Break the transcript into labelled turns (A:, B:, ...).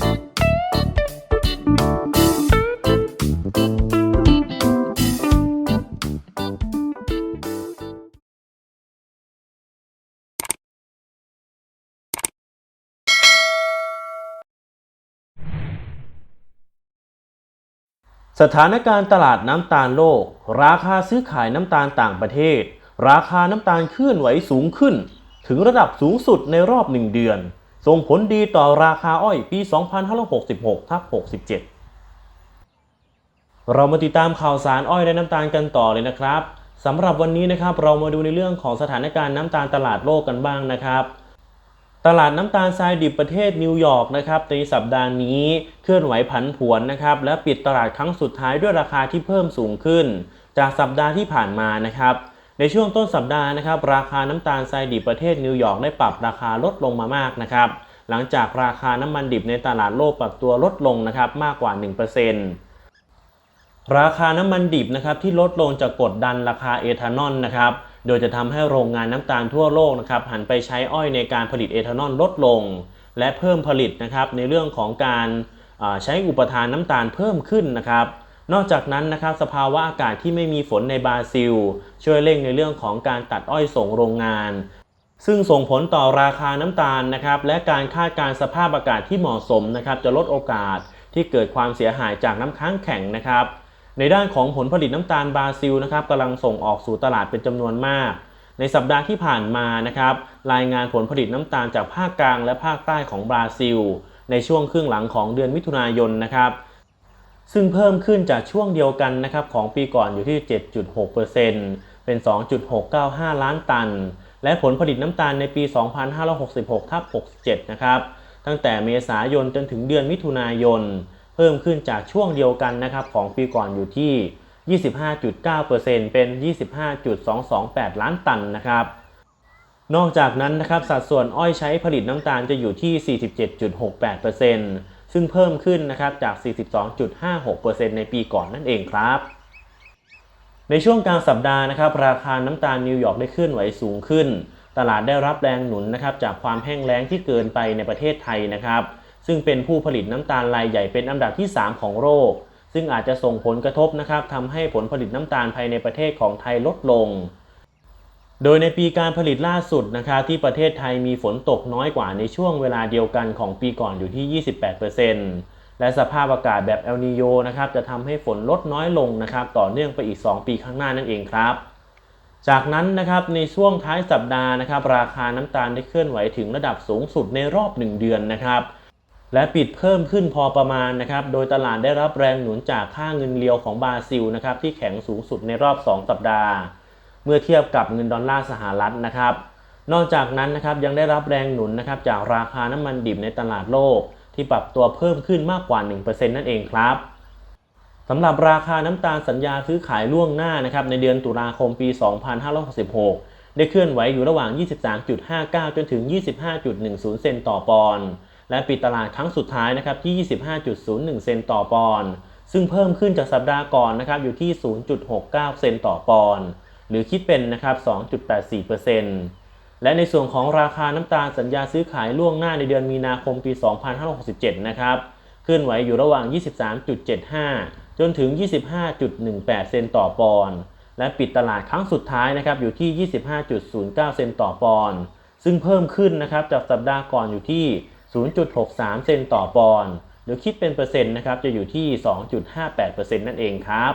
A: สถานการณ์ตลาดน้ำตาลโลก ราคาซื้อขายน้ำตาลต่างประเทศ ราคาน้ำตาลเคลื่อนไหวสูงขึ้น ถึงระดับสูงสุดในรอบ1เดือน ส่งผลดีต่อราคาอ้อยปี 2566ทับ67 เรามาติดตามข่าวสารอ้อยและน้ำตาลกันต่อเลยนะครับสำหรับวันนี้นะครับเรามาดูในเรื่องของสถานการณ์น้ำตาลตลาดโลกกันบ้างนะครับ ตลาดน้ำตาลทรายดิบประเทศนิวยอร์กนะครับในสัปดาห์นี้เคลื่อนไหวผันผวนนะครับและปิดตลาดครั้งสุดท้ายด้วยราคาที่เพิ่มสูงขึ้น จากสัปดาห์ที่ผ่านมานะครับ ในช่วงต้นสัปดาห์นะครับราคาน้ำตาลทรายดิบประเทศนิวยอร์กได้ปรับราคาลดลงมามากนะครับหลังจากราคาน้ำมันดิบในตลาดโลกปรับตัวลดลงนะครับมากกว่า 1%ราคาน้ำมันดิบนะครับที่ลดลงจะกดดันราคาเอทานอลนะครับโดยจะทำให้โรงงานน้ำตาลทั่วโลกนะครับหันไปใช้อ้อยในการผลิตเอทานอลลดลง และเพิ่มผลิตนะครับในเรื่องของการใช้อุปทานน้ำตาลเพิ่มขึ้นนะครับ นอกจากนั้นนะครับสภาวะอากาศที่ไม่มีฝนในบราซิล ช่วยเร่งในเรื่องของการตัดอ้อยส่งโรงงาน ซึ่งส่งผลต่อราคาน้ำตาลนะครับและการคาดการสภาพอากาศที่เหมาะสมนะครับจะลดโอกาสที่เกิดความเสียหายจากน้ำค้างแข็งนะครับ ในด้านของผลผลิตน้ำตาลบราซิลนะครับกำลังส่งออกสู่ตลาดเป็นจำนวนมากในสัปดาห์ที่ผ่านมานะครับรายงานผลผลิตน้ำตาลจากภาคกลางและภาคใต้ของบราซิล ในช่วงครึ่งหลังของเดือนมิถุนายนนะครับ ซึ่งเพิ่มขึ้นจากช่วงเดียวกันนะครับของปีก่อนอยู่ที่ 7.6%เป็น 2.695 ล้านตัน และผลผลิตน้ำตาลในปี 2566ทับ67 นะครับ ตั้งแต่เมษายนจนถึงเดือนมิถุนายน เพิ่มขึ้นจากช่วงเดียวกันนะครับของปีก่อนอยู่ที่ 25.9%เป็น 25.228 ล้านตันนะครับนอกจากนั้นนะครับสัดส่วนอ้อยใช้ผลิตน้ำตาลจะอยู่ที่ 47.68% ซึ่งเพิ่มขึ้นนะครับจาก 42.56%ในปีก่อนนั่นเองครับ ในช่วงกลางสัปดาห์นะครับ ราคาน้ำตาลนิวยอร์กได้เคลื่อนไหวสูงขึ้น ตลาดได้รับแรงหนุนนะครับจากความแห้งแล้งที่เกินไปในประเทศไทยนะครับ ซึ่งเป็นผู้ผลิตน้ำตาลรายใหญ่เป็นอันดับที่ 3 ของโลกซึ่งอาจจะส่งผลกระทบนะครับทำให้ผลผลิตน้ำตาลภายในประเทศของไทยลดลง โดยในปีการผลิตล่าสุดนะครับที่ประเทศไทยมีฝนตกน้อยกว่าในช่วงเวลาเดียวกันของปีก่อนอยู่ที่ 28%และสภาพอากาศแบบเอลนิโยนะครับจะทำให้ฝนลดน้อยลงนะครับต่อเนื่องไปอีก 2 ปีข้างหน้านั่นเองครับ จากนั้นนะครับในช่วงท้ายสัปดาห์นะครับราคาน้ำตาลได้เคลื่อนไหวถึงระดับสูงสุดในรอบ 1 เดือนนะครับและปิดเพิ่มขึ้นพอประมาณนะครับ โดยตลาดได้รับแรงหนุนจากค่าเงินเรียวของบราซิลนะครับที่แข็งสูงสุดในรอบ 2 สัปดาห์ มื่อเทียบกับเงินดอลลาร์สหรัฐนะครับ นอกจากนั้นนะครับยังได้รับแรงหนุนนะครับจากราคาน้ำมันดิบในตลาดโลก ที่ปรับตัวเพิ่มขึ้นมากกว่า 1%นั่นเองครับสำหรับราคาน้ำตาลสัญญาซื้อขายล่วงหน้านะครับในเดือนตุลาคมปี 2566 ได้เคลื่อนไหวอยู่ระหว่าง 23.59 จนถึง 25.10 เซนต์ต่อปอนด์และปิดตลาดครั้งสุดท้ายนะครับที่ 25.01 เซนต์ต่อปอนด์ซึ่งเพิ่มขึ้นจากสัปดาห์ก่อนนะครับอยู่ที่ 0.69 เซนต์ต่อปอนด์ หรือคิดเป็นนะครับ 2.84%และในส่วนของราคาน้ำตาลสัญญาซื้อขายล่วงหน้าในเดือนมีนาคมปี 2567 นะครับเคลื่อนไหวอยู่ระหว่าง 23.75 จนถึง 25.18 เซนต์ต่อปอนด์และปิดตลาดครั้งสุดท้ายนะครับอยู่ที่ 25.09 เซนต์ต่อปอนด์ซึ่งเพิ่มขึ้นนะครับจากสัปดาห์ก่อนอยู่ที่ 0.63 เซนต์ต่อปอนด์หรือคิดเป็นเปอร์เซ็นต์นะครับจะอยู่ที่ 2.58%นั่นเองครับ